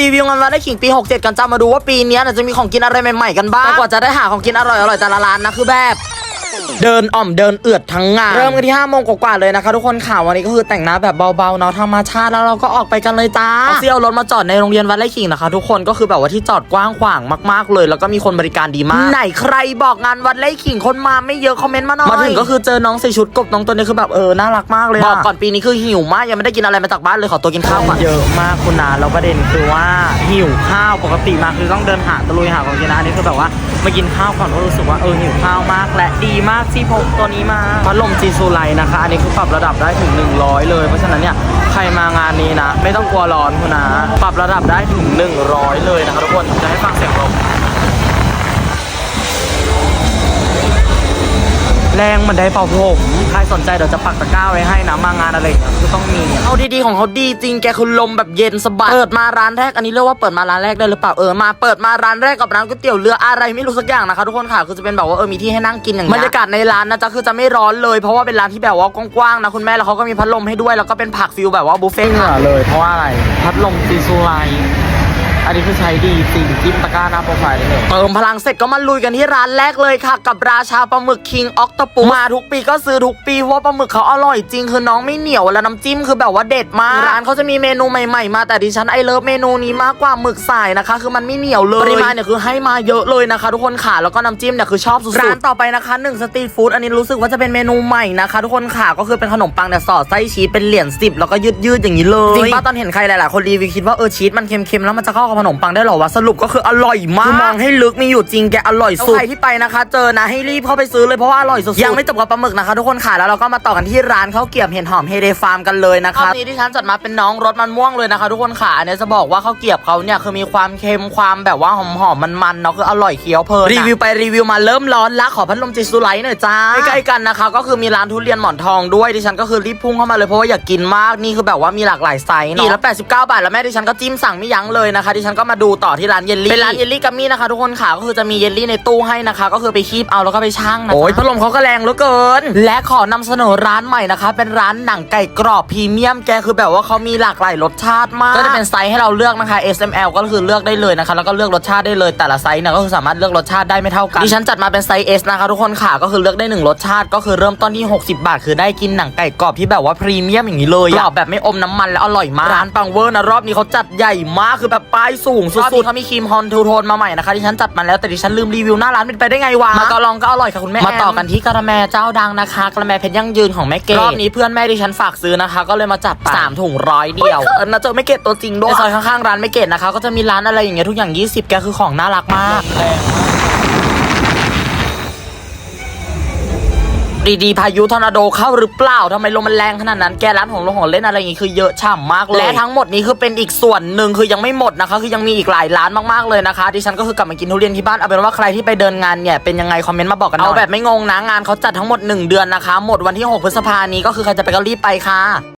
รีวิวงานวันได้ขิงปี 67 กันจ้ามาดูว่าปีนี้จะมีของกินอะไรใหม่ๆกันบ้างแต่กว่าจะได้หาของกินอร่อยๆแต่ละร้านนะคือแบบ เดินอ่อมเดินเอือดทั้งงานเริ่มกันที่5โมงกว่าๆเลยนะคะทุกคนข่าววันนี้ก็คือแต่งหน้าแบบเบาๆเนาะธรรมชาติแล้วเราก็ออกไปกันเลยจ้าเอาเซี่ยวรถมาจอดในโรงเรียนวัดไร่ขิงนะคะ ทุกคนก็คือแบบว่าที่จอดกว้างขวางมากๆเลย แล้วก็มีคนบริการดีมาก ไหนใครบอกงานวัดไร่ขิงคนมาไม่เยอะคอมเมนต์มาหน่อยมาถึงก็คือเจอน้องใส่ชุดกบน้องตัวนี้คือแบบเออน่ารักมากเลยบอกก่อนปีนี้คือหิวมากยังไม่ได้กินอะไรมาจากบ้านเลยขอตัวกินข้าวก่อนเยอะมากคุณนาแล้วประเด็นคือว่าหิวข้าวปกติมาคือต้องเดินหาตะลุยหาของกินนะอันนี้คือแบบว่ามากินข้าวก่อนก็รู้สึกว่าเออหิวข้าวมากและดีมากซี่พกตัวนี้มาพัดลมจีซูไลนะคะ อันนี้คือปรับระดับได้ถึง 100 เลย เพราะฉะนั้นเนี่ยใครมางานนี้นะ ไม่ต้องกลัวร้อนคุณนะ ปรับระดับได้ถึง 100 เลยนะคะทุกคนจะให้ฟังเสียงลม แรงมันได้เป่าผมใครสนใจเดี๋ยวจะปักตะกร้าไว้ให้นะมางานอะไรอย่างเงี้ยคือต้องมีเอาดีๆของเขาดีจริงแกคือลมแบบเย็นสบายเปิดมาร้านแรกอันนี้เรียกว่าเปิดมาร้านแรกได้หรือเปล่าเออมาเปิดมาร้านแรกกับร้านก๋วยเตี๋ยวเรืออะไรไม่รู้สักอย่างนะคะทุกคนค่ะคือจะเป็นแบบว่าเออมีที่ให้นั่งกินอย่างเงี้ยบรรยากาศในร้านนะจ๊ะคือจะไม่ร้อนเลยเพราะว่าเป็นร้านที่แบบว่ากว้างๆนะคุณแม่แล้วเขาก็มีพัดลมให้ด้วยแล้วก็เป็นผักฟิลแบบว่าบุฟเฟ่ต์เลยเพราะว่าอะไรพัดลมซีซูไล อันนี้คือใช้ดีจริงจิ้มตะกร้าหน้าโปรไฟล์ได้เลยเติมพลังเสร็จก็มาลุยกันที่ร้านแรกเลยค่ะ กับราชาปลาหมึกคิงออกตปูมาทุกปีก็ซื้อทุกปีเพราะว่าปลาหมึกเขาอร่อยจริงคือน้องไม่เหนียวแล้วน้ำจิ้มคือแบบว่าเด็ดมากร้านเขาจะมีเมนูใหม่ๆมาแต่ดิฉันไอเลิฟเมนูนี้มากกว่าหมึกสายนะคะ คือมันไม่เหนียวเลยปริมาณเนี่ยคือให้มาเยอะเลยนะคะ ทุกคนค่ะแล้วก็น้ำจิ้มเนี่ยคือชอบสุดๆร้านต่อไปนะคะหนึ่งสตรีทฟู้ดอันนี้รู้สึกว่าจะเป็นเมนูใหม่นะคะ ทุกคนค่ะก็คือเป็นขนมปังแต่สอดไส้ชีสเป็นเหรียญสิบแล้วก็ยืดๆอย่างนี้เลยจริงป้าตอนเห็นใครหลายๆคนรีวิวคิดว่าเออชีสมันเค็มๆแล้วมันจะเข้ากับขนมปังได้หรอวะสรุปก็คืออร่อยมากคือมองให้ลึกมีอยู่จริงแกอร่อยสุดใครที่ไปนะคะ เจอนะให้รีบเข้าไปซื้อเลยเพราะว่าอร่อยสุดๆยังไม่จบกับปลาหมึกนะคะ ทุกคนค่ะแล้วเราก็มาต่อกันที่ร้านข้าวเกรี๊ยวเห็ดหอมเฮเดฟาร์มกันเลยนะคะรอบนี้ที่ฉันจัดมาเป็นน้องรสมันม่วงเลยนะคะ ทุกคนค่ะอันนี้จะบอกว่าข้าวเกรี๊ยวเขาเนี่ยคือมีความเค็มความแบบว่าหอมๆมันๆเนาะคืออร่อยเคี้ยวเพลินรีวิวไปรีวิวมาเริ่มร้อนละขอพัดลมจิซูไลท์หน่อยจ้าใกล้ๆกันนะคะ ก็คือมีร้านทุเรียนหมอนทองด้วยดิฉันก็คือรีบพุ่งเข้ามาเลยเพราะว่าอยากกินมากนี่คือแบบว่ามีหลากหลายไซส์เนาะนี่ละ89 บาทแล้วแม่ดิฉันก็จิ้มสั่งไม่ยั้งเลยนะคะดิฉันก็มาดูต่อที่ร้านเยลลี่เป็นร้านเยลลี่กัมมี่นะคะทุกคนค่ะก็คือจะมีเยลลี่ในตู้ให้นะคะ ก็คือไปคีบเอาแล้วก็ไปชั่งนะโอ้ยพัดลมเขาก็แรงเหลือเกิน และขอนำเสนอร้านใหม่นะคะ เป็นร้านหนังไก่กรอบพรีเมียมแกคือแบบว่าเขามีหลากหลายรสชาติมาก ก็จะเป็นไซส์ให้เราเลือกนะคะ S M L ก็คือเลือกได้เลยนะคะ แล้วก็เลือกรสชาติได้เลยแต่ละไซส์เนี่ยก็คือสามารถเลือกรสชาติได้ไม่เท่ากันดิฉันจัดมาเป็นไซส์ S นะคะทุกคนค่ะก็คือเลือกได้หนึ่งรสชาติก็คือเริ่มต้นที่ 60 บาท คือได้กินหนังไก่กรอบที่แบบว่าพรีเมียมอย่างนี้เลยกรอบแบบไม่อมน้ำมันและอร่อยมากร้านปังเวอร์นะรอบนี้เขาจัดใหญ่มากคือแบบป้ายสูงสุดๆเขามีครีมฮอนทูโทนมาใหม่นะคะที่ฉันจัดมาแล้วแต่ดิฉันลืมรีวิวหน้าร้านเป็นไปได้ไงวะมาก็ลองก็อร่อยค่ะคุณแม่มาต่อกันที่กระแมเจ้าดังนะคะกระแมเพชรยั่งยืนของแม่เกดรอบนี้เพื่อนแม่ดิฉันฝากซื้อนะคะ ก็เลยมาจัดไปสามถุงร้อยเดียวเออนะเจอไม่เกดตัวจริงด้วยในซอยข้างๆร้านไม่เกดนะคะก็จะมีร้านอะไรอย่างเงี้ยทุกอย่าง 20 แกคือของน่ารักมาก ดีๆ พายุทอร์นาโดเข้าหรือเปล่าทำไมลมมันแรงขนาดนั้นแกร้านของลงของเล่นอะไรอย่างงี้คือเยอะฉ่ำมากเลยและทั้งหมดนี้คือเป็นอีกส่วนหนึ่งคือยังไม่หมดนะคะ คือยังมีอีกหลายร้านมากๆเลยนะคะดิฉันก็คือกลับมากินทุเรียนที่บ้านเอาเป็นว่าใครที่ไปเดินงานเนี่ยเป็นยังไงคอมเมนต์มาบอกกันหน่อยเอาแบบไม่งงนะงานเขาจัดทั้งหมด 1 เดือนนะคะ หมดวันที่ 6 พฤษภานี้ก็คือใครจะไปก็รีบไปค่ะ